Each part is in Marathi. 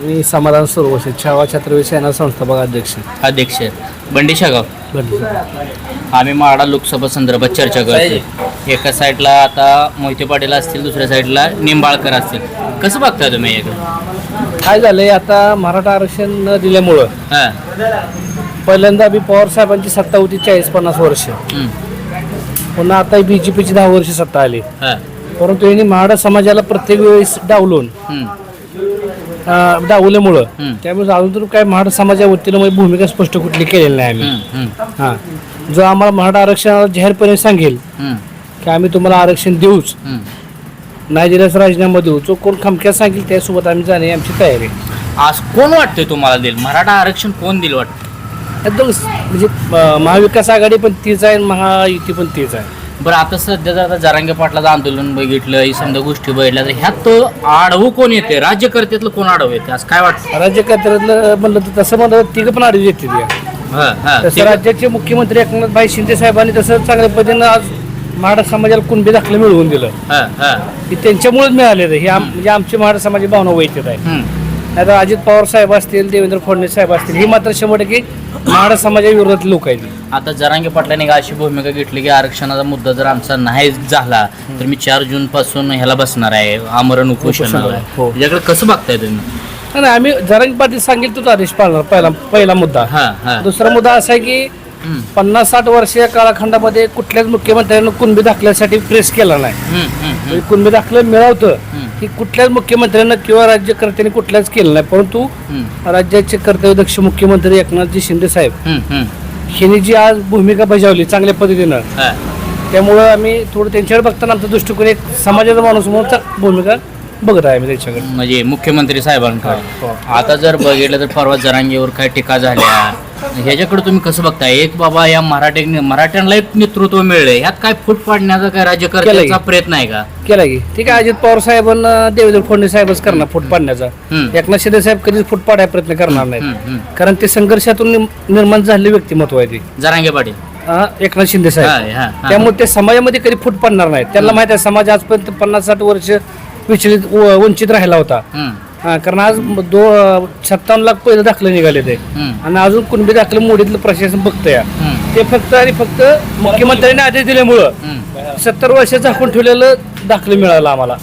मी समाधान सुरवशी छावा छत्रपती सेना संस्थापक अध्यक्ष. अध्यक्ष. बंडी शागाव. आम्ही माडा लोकसभा संदर्भात चर्चा करतो एका साईडला आता मोहिते पाटील असतील दुसऱ्या साईडला निंबाळकर असतील. कसं बघताय तुम्ही इकडं काय झालंय आता मराठा आरक्षण न दिल्यामुळं हां. पहिल्यांदा बी पवार साहेबांची सत्ता होती चाळीस पन्नास वर्ष. हं, पुन्हा आता बी जे पीची दहा वर्ष सत्ता आली. हां. परंतु यांनी मराठा समाजाला प्रत्येक वेळेस डावलून हं, डावल्यामुळं. त्यामुळे अजून तर काय मराठा समाजा वतीनं म्हणजे भूमिका स्पष्ट कुठली केलेली नाही आम्ही. हं, जो आम्हाला मराठा आरक्षणाला जाहीरपणे सांगेल की आम्ही तुम्हाला आरक्षण देऊच. नाही दिल्यास राजीनामा देऊ. जो कोण खमक्यात सांगेल त्यासोबत आम्ही जाणे आमची तयारी. आज कोण वाटतंय तुम्हाला देईल? मराठा आरक्षण कोण देईल वाटतं? एकदम म्हणजे महाविकास आघाडी पण तीच आहे आणि महायुती पण तीच आहे. बरं आता सध्या जर आता जरांगे पाटलाचं आंदोलन बघितलं ही समजा गोष्टी बघितल्या तर ह्यात आडवू कोण येते राज्यकर्त्यातलं कोण आडवं येते आज काय वाटतं? राज्यकर्त्यातलं म्हणलं तर तसं म्हणलं तिघं पण आडवी येते. हां, हां. तसं राज्याचे मुख्यमंत्री एकनाथभाई शिंदे साहेबांनी तसं चांगल्या पद्धतीनं आज मराठा समाजाला कुणबी दाखलं मिळवून दिलं. हां, हां. की त्यांच्यामुळेच मिळालेलं हे आम- म्हणजे आमची मराठा समाजाची भावना वैचित आहे. नाहीतर अजित पवार साहेब असतील देवेंद्र फडणवीस साहेब असतील ही मात्र शंभर टक्के मराठा समाजाच्या विरोधात लोक आहेत. आता जरांगे पाटलांनी अशी भूमिका घेतली की आरक्षणाचा मुद्दा जर आमचा नाही झाला तर मी चार जून पासून ह्याला बसणार आहे आमरण उपोषणाला, हो. याच्याकडे कसं बघताय तुम्ही? नाही नाही, आम्ही जरांग पाटील सांगेल तोच आदेश पाळणार पहिला पहिला मुद्दा. हा हा. दुसरा मुद्दा असा आहे की पन्नास साठ वर्ष या काळखंडामध्ये कुठल्याच मुख्यमंत्र्यांनी कुणबी दाखल्यासाठी प्रेस केला नाही. म्हणजे कुणबी दाखलं मिळवतं. हं. की कुठल्याच मुख्यमंत्र्यांना किंवा राज्यकर्त्यांनी कुठल्याच केलं नाही परंतु राज्याचे कर्तव्यदक्ष मुख्यमंत्री एकनाथजी शिंदे साहेब. यांनी जी आज भूमिका बजावली चांगल्या पद्धतीनं. त्यामुळं आम्ही थोडं त्यांच्याकडे बघताना आमचा दृष्टिकोन एक समाजाचा माणूस म्हणून भूमिका बघत आहे आम्ही त्यांच्याकडे. म्हणजे मुख्यमंत्री साहेबांकडे. आता जर बघितलं तर परवा जरांगेवर काय टीका झाल्या. ह्याच्याकडे तुम्ही कसं बघताय? एक बाबा या मराठी मराठ्यांना एक नेतृत्व मिळलंय. ह्यात काय फूट पाडण्याचा काय राज्यकर्त्याचा. प्रयत्न आहे का? केला की. ठीक आहे अजित पवार साहेबांना देवेंद्र फडणवीस साहेबच करणार फूट पाडण्याचा. एकनाथ शिंदे साहेब कधीच फूट पाडायचा प्रयत्न करणार हं, नाहीत हं. कारण ते संघर्षातून निर्माण झालेले व्यक्तिमत्व आहे ते. जरांगे पाटील. एकनाथ शिंदे साहेब. त्यामुळे ते समाजामध्ये कधी फूट पडणार नाही त्यांना माहिती आहे समाज आजपर्यंत पन्नास साठ वर्ष विचलित व- वंचित राहिला होता. हा, कारण आज दो सत्तावन्न लाख पहिलं दाखलं निघाले ते. आणि अजून कुणबी दाखलं मोडीतलं प्रशासन बघतंय. हं, ते फक्त आणि फक्त मुख्यमंत्र्यांनी आदेश दिल्यामुळं सत्तर वर्ष झाकून ठेवलेलं दाखलं मिळालं आम्हाला.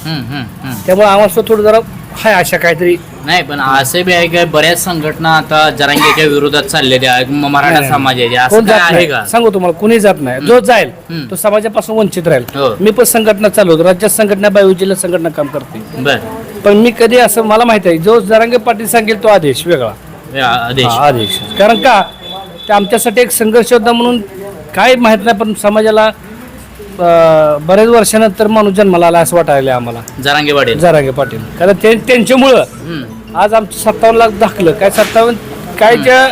त्यामुळे आम्हाला सुद्धा थोडं जरा हाय अशा काहीतरी. नाही पण असे बी आहे काय बऱ्याच संघटना आता जरांगेच्या विरोधात चालल्या त्या म- मराठा नाही. समाजाच्या असं काय जात आहे नाही. का? सांगू तुम्हाला कोणी जात नाही. जो जाईल हं. तो समाजापासून वंचित हो. राहील मी पण संघटना चालवतो राज्यात संघटना बायू जिल्हा संघटना काम करते. बर. पण मी कधी असं मला माहीत आहे जो जरांगे पाटील सांगेल तो आदेश वेगळा. हे आदेश. हा, आदेश. कारण का? ते आमच्यासाठी एक संघर्ष होता म्हणून काय माहीत नाही पण समाजाला अं, बरेच वर्षानंतर माणूस जन्माला आला असं वाटायला आम्हाला. जरांगे पाटील. जरांगे पाटील. कारण ते त्यांच्यामुळं आज आमचं सत्तावन्न लाख दाखलं. काय सत्तावन्न? कायच्या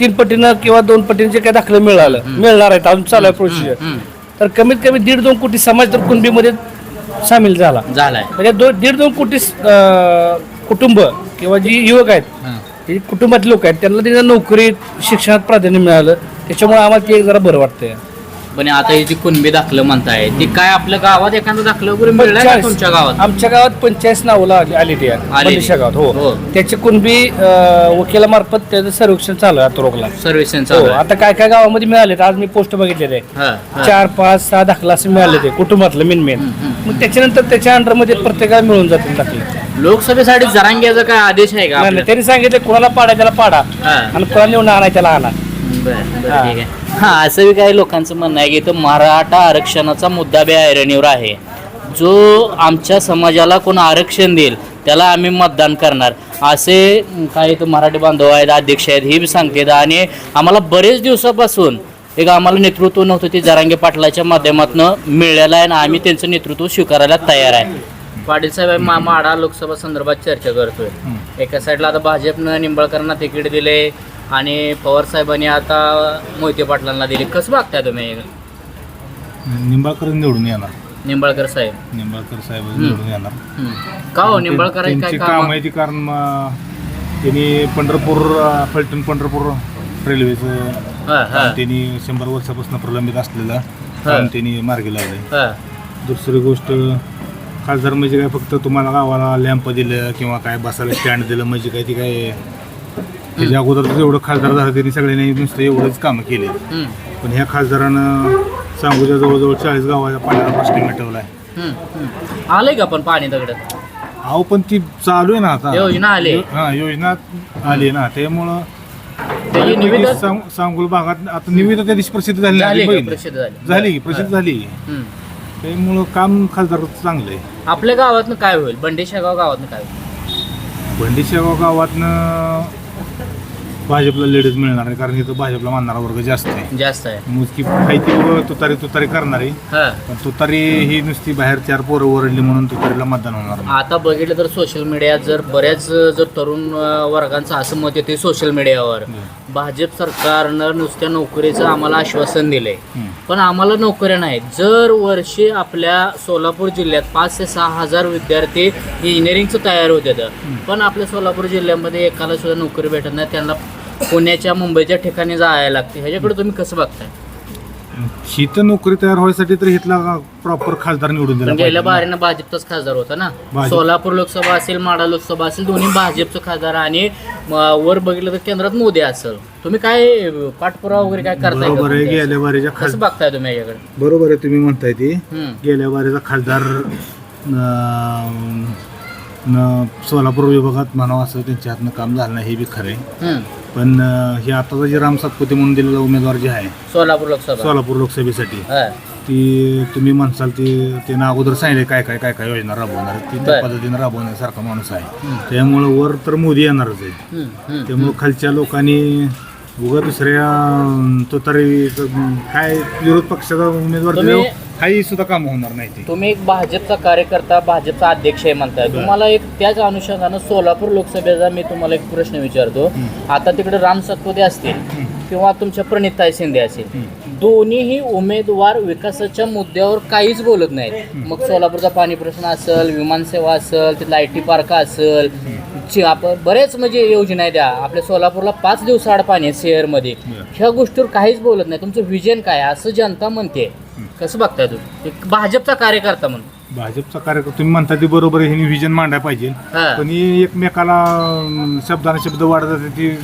तीन पटीनं किंवा दोन पटीनं जे काय दाखलं मिळालं. मिळणार आहेत. अजून चालू आहे प्रोसिजर. तर कमीत कमी दीड दोन कोटी समाज तर कुणबीमध्ये सामील झाला. झालाय. म्हणजे दोन दीड दोन कोटी अं, कुटुंब किंवा जी युवक आहेत हं. हे कुटुंबातले लोक आहेत त्यांना तिथं नोकरी शिक्षणात प्राधान्य मिळालं. त्याच्यामुळे आम्हाला ते जरा बरं वाटतंय. पण आता ही जी कुणबी दाखलं म्हणताय ती काय आपल्या गावात एखादं दाखलं वगैरे मिळणार का तुमच्या गावात आमच्या गावात पंचायत नावला आली आली ती. बंदिशा गावात हो हो. त्याची कुणबी अं, वकिलामार्फत त्याचं सर्वेक्षण चालू आहे रोगला सर्व्हिसन हो चालू आहे. आता काय काय गावामध्ये मिळाले आज मी पोस्ट बघितलेले हा, हा. चार पाच सहा दाखला असं मिळाले ते कुटुंबातलं मेन मेन हम्म, मग त्याच्यानंतर त्याच्या अंडरमध्ये प्रत्येकाला मिळून जातील दाखले लोकसभेसाठी जरांग्याचा काय आदेश आहे का नाही, आपल्या? नाही, त्यांनी सांगितलं कोणाला पाडा त्याला पाडा हा. आणि कोणाला निवडून आणा त्याला आणा बरं, बरं, हा. ठीक आहे. हा असं बी काही लोकांचं म्हणणं आहे की इथं मराठा आरक्षणाचा मुद्दा बी ऐरणीवर आहे. जो आमच्या समाजाला कोण आरक्षण देईल त्याला आम्ही मतदान करणार. असे काही इथं मराठी बांधव आहेत अध्यक्ष आहेत हे बी सांगतात. आणि आम्हाला बरेच दिवसापासून एक आम्हाला नेतृत्व नव्हतं ते जरांगे पाटलाच्या माध्यमातून मिळालं आहे आणि आम्ही त्यांचं नेतृत्व स्वीकारायला तयार आहे. पाटील साहेब मा माढा लोकसभा संदर्भात चर्चा करतोय. एका साईडला आता भाजपनं निंबाळकरांना तिकीट दिले आणि पवार साहेबांनी आता मोहिते पाटलांना दिले. कसं बघताय तुम्ही? निंबाळकर निवडून येणार. निंबाळकर साहेब. निंबाळकर साहेब निवडून येणार. हम्म. का हो निंबाळकर काय त्यांची काम काम आहे ती कारण त्यांनी पंढरपूर अ, फलटण पंढरपूर रेल्वेचं हा, हा, काम त्यांनी शंभर वर्षापासून प्रलंबित असलेलं काम त्यांनी मार्गी लावलंय. हा, दुसरी गोष्ट खासदार म्हणजे काय फक्त तुम्हाला गावाला लॅम्प दिलं किंवा काय बसायला स्टँड दिलं म्हणजे काय ते काय त्याच्या अगोदर एवढं खासदार झालं त्यांनी सगळ्यांनी नुसतं एवढंच कामं केली. पण ह्या खासदारानं सांगूच्या जवळजवळ चाळीस गावाच्या पाण्याला प्रश्न मिटवलाय हम्म, हम्म. आलंय का पण पाणी दगड अहो पण ती चालू आहे ना आता. योजना आली. हा योजना आली ना. त्यामुळं त्याची निविदा सांग- सांगोल भागात आता निविदा त्या दिवशी प्रसिद्ध झाली ना, झाली का? बघितली. प्रसिद्ध झाली. झाली की, प्रसिद्ध झाली. हम्म. त्यामुळं काम खासदार चांगलं आहे. आपल्या गावातनं काय होईल? बंडेशागाव गावातनं काय होईल? भंडीशेगाव गावातनं Thank you. भाजपला लेडीज मिळणार आहे कारण इथं भाजपला मानणारा वर्ग जास्त आहे. जास्त आहे. मुजकी माहिती तुतारी तुतारी करणारी. हा. पण तुतारी ही नुसती बाहेर चार पोरं ओरडली म्हणून तुतारीला मतदान होणार नाही. आता बघितलं तर सोशल मीडियात जर बऱ्याच जर तरुण अं, वर्गांचं असं मत येते सोशल मीडियावर भाजप सरकारनं नुसत्या नोकरीचं आम्हाला आश्वासन दिलंय. हम्म. पण आम्हाला नोकऱ्या नाहीत. जर वर्षी आपल्या सोलापूर जिल्ह्यात पाच ते सहा हजार विद्यार्थी इंजिनिअरिंगचं तयार होते पण आपल्या सोलापूर जिल्ह्यामध्ये एकाला सुद्धा नोकरी भेटत नाही त्यांना पुण्याच्या मुंबईच्या ठिकाणी जायला लागते ह्याच्याकडे तुम्ही कसं बघताय तर नोकरी तयार व्हायसाठी तर इथला प्रॉपर खासदार निवडून दिला पण गेल्या पाहिजे ना. बारीनं भाजपचाच खासदार होता ना भाजप. सोलापूर लोकसभा असेल माडा लोकसभा असेल दोन्ही भाजपचं खासदार आणि म, वर बघितलं तर केंद्रात मोदी असेल तुम्ही काय पाठपुरावा वगैरे काय करताय का बरोबर आहे तुमच्या? गेल्या बारीच्या कसं बघताय तुम्ही याच्याकडे बरोबर आहे तुम्ही म्हणताय ते हम्म, गेल्या बारीचा खासदार अं, न सोलापूर विभागात म्हणावं असं त्यांच्या हातनं काम झालं नाही हे बी खरं आहे हम्म. पण अं, हे आताचा जे राम सातपुते म्हणून दिलेला उमेदवार जे आहे सोलापूर लोकसभा सोलापूर लोकसभेसाठी हा. ती तुम्ही म्हणसाल ती त्यानं अगोदर सांगितले काय काय काय काय योजना राबवणार. ती त्या बर. पद्धतीने राबवण्यासारखा माणूस आहे. त्यामुळं वर तर मोदी येणारच आहे हम्म, हम्म. त्यामुळं खालच्या लोकांनी उगा दुसऱ्या अं, तो तरी काय विरोध पक्षाचा उमेदवार तुम्ही- काही सुद्धा काम होणार नाही ते. तुम्ही एक भाजपचा कार्यकर्ता भाजपचा अध्यक्ष आहे म्हणताय. तुम्हाला एक त्याच अनुषंगानं सोलापूर लोकसभेचा मी तुम्हाला एक प्रश्न विचारतो. आता तिकडे राम सातपुते असतील किंवा तुमच्या प्रणिताई शिंदे असेल दोन्हीही उमेदवार विकासाच्या मुद्द्यावर काहीच बोलत नाहीत. मग सोलापूरचा पाणी प्रश्न असेल विमानसेवा असेल तिथला आय टी पार्क असेल आपण बरेच म्हणजे योजना आहे त्या आपल्या सोलापूरला पाच दिवसाआड पाणी आहे शहरमध्ये ह्या गोष्टीवर काहीच बोलत नाही. तुमचं विजन काय आहे? असं जनता म्हणते. कसं बघताय तुम्ही? एक भाजपचा कार्यकर्ता म्हणून. भाजपचा कार्यकर्ता तुम्ही म्हणता ते बरोबर आहे ह्यांनी विजन मांडायला पाहिजे. हा. पण ही एकमेकाला अं, शब्दाने शब्द वाढत जाते ती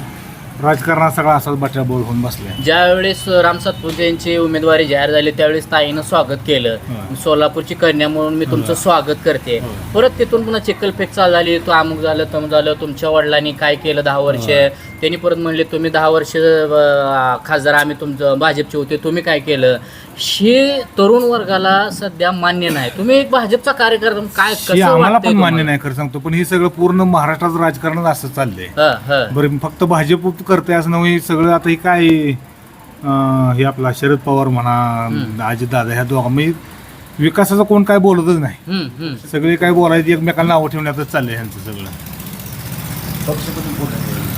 राजकारणात सगळा असाच बचाबोल होऊन बसलाय. ज्यावेळेस राम सातपुते यांची उमेदवारी जाहीर झाली त्यावेळेस ताईनं स्वागत केलं. हा. सोलापूरची कन्या म्हणून मी तुमचं स्वागत करते. हो. परत तिथून पुन्हा चिखलफेक चालू झाली तो अमुक झालं तमुक झालं तुमच्या वडिलांनी काय केलं दहा वर्ष? त्यांनी परत म्हणले तुम्ही दहा वर्ष खासदार आम्ही तुमचं भाजपचे होते तुम्ही काय केलं? हे तरुण वर्गाला सध्या मान्य नाही. तुम्ही एक भाजपचा कार्यकर्ता म्हणून काय हे कसं आम्हाला वाटतंय पण मान्य तुम्हाला? नाही खरं सांगतो. पण हे सगळं पूर्ण महाराष्ट्राचं राजकारण असं चाललंय. हं, हं. बरं फक्त भाजप करते असं नव्हे सगळं आता हे काय अं, हे आपला शरद पवार म्हणा अजित दादा ह्या दोघा म्हणजे विकासाचं कोण काय बोलतच नाही. हं, हं. सगळे काय बोलायचे एकमेकांना नावं ठेवण्यातच चाललंय ह्यांचं सगळं.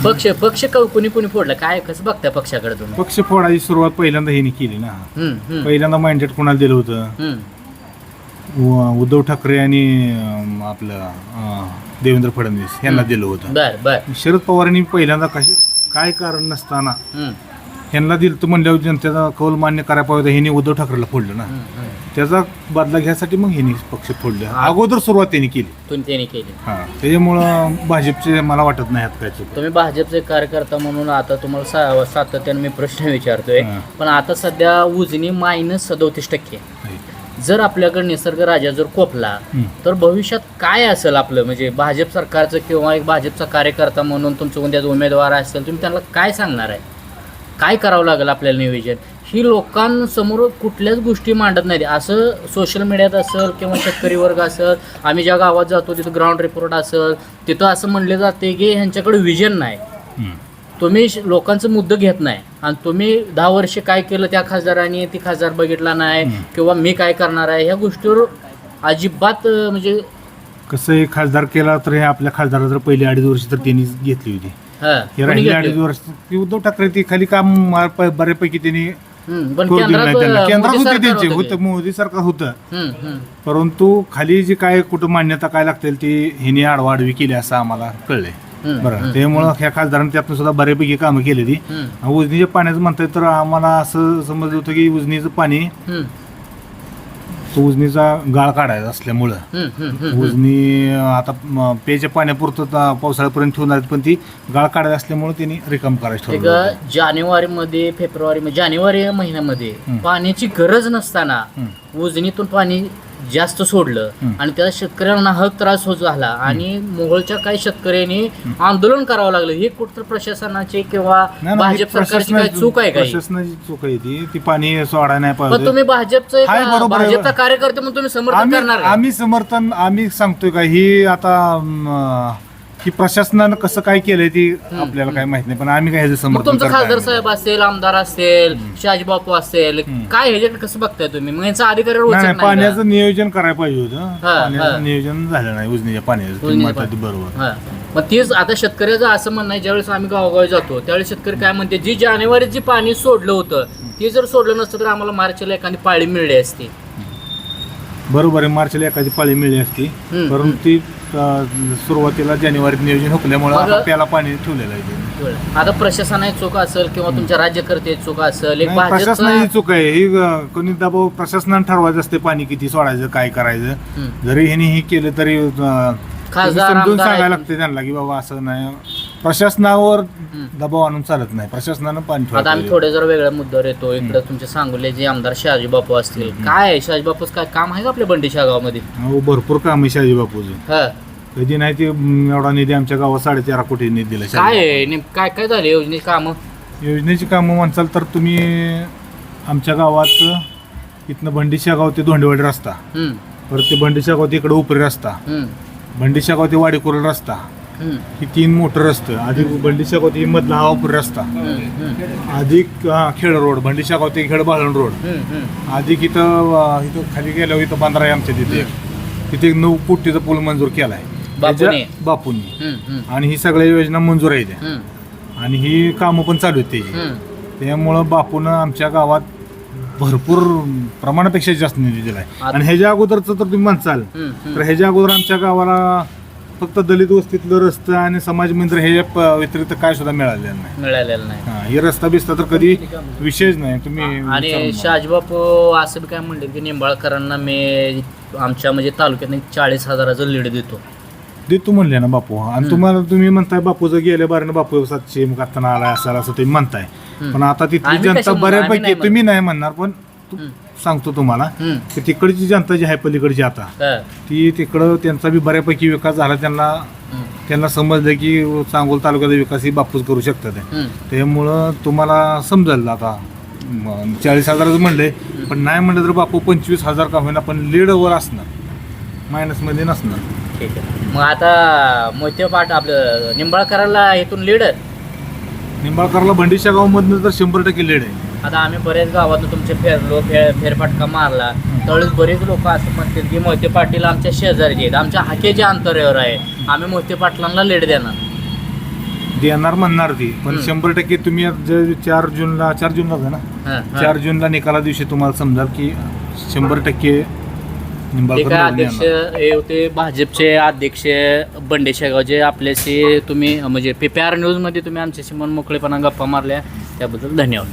पक्ष पक्ष क- कुणी कुणी फोडलं? काय कसं बघताय पक्षाकडे तुम्ही? पक्ष फोडायची सुरुवात पहिल्यांदा ह्यांनी केली ना. पहिल्यांदा माइंडेड कोणाला दिलं होतं. उ- उद्धव ठाकरे आणि अं, आपलं अं, देवेंद्र फडणवीस यांना दिलं होतं. बर बर. शरद पवारांनी पहिल्यांदा कशी काय कारण नसताना ह्यांना दिलं तर म्हणल्यावर जनतेचा कौल मान्य करायला पाहिजे. ह्यांनी उद्धव ठाकरेला फोडलं ना. त्याचा बदला घ्यायसाठी मग ह्यांनी पक्ष फोडले. अगोदर सुरुवात त्यांनी केली. तुम्ही त्यांनी केली. हा त्याच्यामुळं भाजपचे मला वाटत नाही हात काय चूक तुम्ही भाजपचे कार्यकर्ता म्हणून आता तुम्हाला सा सातत्याने मी प्रश्न विचारतोय. हां. पण आता सध्या उजनी मायनस सदोतीस टक्के. जर आपल्याकडे निसर्ग राजा जर कोपला. तर भविष्यात काय असेल आपलं? म्हणजे भाजप सरकारचं किंवा एक भाजपचा कार्यकर्ता म्हणून तुमचं कोणत्या उमेदवार असेल तुम्ही त्यांना काय सांगणार आहे? काय करावं लागेल आपल्याला नियोजन? ही लोकांसमोर कुठल्याच गोष्टी मांडत नाही असं सोशल मीडियात असेल किंवा शेतकरी वर्ग असेल आम्ही ज्या गावात जातो तिथं ग्राउंड रिपोर्ट असेल तिथं असं म्हणले जाते की ह्यांच्याकडे विजन नाही. तुम्ही लोकांचं मुद्दं घेत नाही. आणि तुम्ही दहा वर्ष काय केलं त्या खासदारांनी ती खासदार बघितला नाही किंवा मी काय करणार आहे ह्या गोष्टीवर अजिबात म्हणजे कसं हे खासदार केला तर हे आपल्या खासदारा जर पहिली अडीच वर्ष तर त्यांनी घेतली होती. हा, कोणी राहिली घेतली? अडीच वर्ष ती उद्धव ठाकरे ती खाली काम बऱ्यापैकी त्यांनी हम्म, पण करू दिलं केंद्रात नाही त्यांना अं, केंद्रात मोदी होते सरकार त्यांचे होतं होतं मोदी सरकार होतं ते. हम्म, हम्म. परंतु खाली जी काय कुठं मान्यता काय लागते ती हिने आडवाडवी केली असं आम्हाला हम्म, बरं त्यामुळं ह्या खासदारांनी त्यातून सुद्धा बऱ्यापैकी कामं केली ती हम्म, उजनीच्या पाण्याचं म्हणताय तर आम्हाला असं समजलं होतं की उजनीचं पाणी हम्म. तो उजनीचा गाळ काढायचा असल्यामुळं. उजनी आता म, प्यायच्या पाण्यापुरतं पावसाळ्यापर्यंत ठेवणार आहेत, पण ती गाळ काढायची असल्यामुळे त्यांनी रिकाम करायचं ठरवलं जानेवारी मध्ये फेब्रुवारी मध्ये जानेवारी महिन्यामध्ये. पाण्याची गरज नसताना. उजनीतून पाणी जास्त सोडलं. आणि त्याला शेतकऱ्यांना हक त्रास होत झाला आणि मोहोळच्या काही शेतकऱ्यांनी आंदोलन करावं लागलं. हे कुठतर प्रशासनाचे किंवा भाजप सरकारची प्रशासनाची- चूक आहे काही? प्रशासनाची चूक आहे ती. ती पाणी सोडायला नाही पण तुम्ही भाजपचं एक- हाय, बरोबर आहे. भाजपचा कार्यकर्ते म्हणून तुम्ही समर्थन आम्ही करणार का? आम्ही समर्थन आम्ही सांगतोय का? ही आता ही प्रशासनानं कसं काय केलंय ती आपल्याला काय माहीत नाही पण आम्ही काय ह्याचं मग समर्थन तुमचं खासदार साहेब असेल आमदार असेल शहाजी बापू असेल काय ह्याच्याकडे कसं बघताय तुम्ही? मग यांचा नाही नाही का? पाण्याचं नियोजन करायला पाहिजे होतं. हा. पाण्याचं नियोजन झालं नाही उजनीच्या पाण्याचं. तुम्ही उजनीच्या म्हणता ते बरोबर. मग तेच आता शेतकऱ्याचं असं म्हणणं आहे ज्यावेळेस आम्ही गावोगावी जातो त्यावेळेस शेतकरी काय म्हणते जी जानेवारीत जी पाणी सोडलं होतं ते जर सोडलं नसतं तर आम्हाला मार्चला एखादी पाळी मिळली असती. बरोबर आहे मार्चला एखादी पाळी मिळली असती. हम्म, परंतु ती सुरुवातीला जानेवारीत नियोजन हुकल्यामुळे मग- आता प्याला पाणी ठेवलेलं आहे. आता प्रशासनाची चूक असेल किंवा तुमच्या राज्यकर्ते चूक असेल एक नाही, प्रशासनाची भाजपचा चूक आहे ही अं, कोणी दबाव प्रशासनानं ठरवायचं असते पाणी किती सोडायचं काय करायचं. जरी ह्यांनी हे केलं तरी अं, खासदार, समजून आमदार सांगायला आहेत. लागते त्यांना की बाबा असं नाही प्रशासनावर. दबाव आणून चालत नाही. प्रशासनानं पाणी आता आम्ही थोडे जर वेगळ्या मुद्द्यावर येतो. इकडे तुमचे सांगोले जे आमदार शहाजी बापू असतील. काय आहे? शहाजी बापूच काय काम आहे का आपल्या बंडीच्या गावामध्ये हो, भरपूर काम आहे शहाजी बापूचं. हा. कधी नाही ते एवढा निधी आमच्या गावात साडेतेरा कोटी निधी दिला काय शहाजी आहे नेम- काय काय झाले योजने काम. योजनेची कामं म्हणसाल तर तुम्ही आमच्या गावात इथनं भंडीशा गाव ते धोंडेवाडी रस्ता. परत ते भंडीशा गाव ते इकडे उपरी रस्ता. भंडीशा गाव ते वाडीकुरल रस्ता. ही तीन मोठं रस्ते अधिक भंडीशा गाव ते मधला हवापूर रस्ता. अधिक हा, खेड रोड भंडीशा गाव ते खेड बाळण रोड. अधिक इथं अं, इथं खाली गेल्यावर इथं बांद्रा आहे आमच्या तिथे. तिथे एक नऊ कोटीचा पूल मंजूर केलाय. बापूने? त्याच्या- बापूंनी. आणि ही सगळ्या योजना मंजूर आहेत त्या. आणि ही कामं पण चालू आहेत त्याची. त्यामुळं बापून आमच्या गावात भरपूर प्रमाणापेक्षा जास्त निधी दिलाय. आणि ह्याच्या अगोदरचं तर तुम्ही म्हणसाल हम्म. तर ह्याच्या अगोदर आमच्या गावाला फक्त दलित वस्तीतलं रस्तं आणि समाज मंदिर हे प- व्यतिरिक्त काय सुद्धा मिळालेलं नाही मिळालेलं नाही हा, हे रस्ता बिस्ता तर कधी विषयच नाही तुम्ही आणि विचारून बघा. शहाजीबापू असं बी काय म्हणले की निंबाळकरांना मी आमच्या म्हणजे तालुक्यात चाळीस हजाराचं लीड देतो देतो म्हणले ना बापू आणि तुम्हाला तुम्ही म्हणताय बापू जर गेल्या बारीनं बापू सातशे मग आता आला असाल असं तुम्ही म्हणताय हम्म. पण आता तिथली आम्ही जनता? आम्ही बऱ्यापैकी नाही तुम्ही नाही म्हणणार पण तू- हम्म. सांगतो तुम्हाला. की तिकडची जनता जी आहे पलीकडची आता. ती तिकडं त्यांचा बी बऱ्यापैकी विकास झाला त्यांना. त्यांना समजलं की सांगोल तालुक्याचा विकास ही बापूच करू शकतात. त्यामुळं तुम्हाला समजेल आता चाळीस हजारच म्हणले पण नाही म्हणलं तर बापू पंचवीस हजार का होईना पण लीडवर असणार मायनसमध्ये नसणार ठीक आहे मग आता मोहिते पाट आपलं निंबाळकरांना इथून लीड निंबाळकरला भंडीच्या गावामधनं तर शंभर टक्के लीड आहे आता आम्ही बरेच गावातून तुमचे फेरलो फेर फेरफटका मारला. त्यावेळेस बरेच लोक असं म्हणतील की मोहिते पाटील आमच्या शेजारी आहेत. आमच्या हाकेच्या अंतरावर आहे. आम्ही मोहिते पाटलांना लीड देणार. देणार म्हणणार ती. पण. शंभर टक्के तुम्ही आज जे चार जूनला चार जूनला ना. चार जूनला निकाला दिवशी तुम्हाला समजाल की शंभर टक्के ते निंबाळकर काय निवडून अध्यक्ष येणार. हे होते भाजपचे अध्यक्ष बंडे शेगाव जे आपल्याशी तुम्ही म्हणजे पी पी आर न्यूजमध्ये तुम्ही आमच्याशी मन मोकळेपणा गप्पा मारल्या. त्याबद्दल धन्यवाद.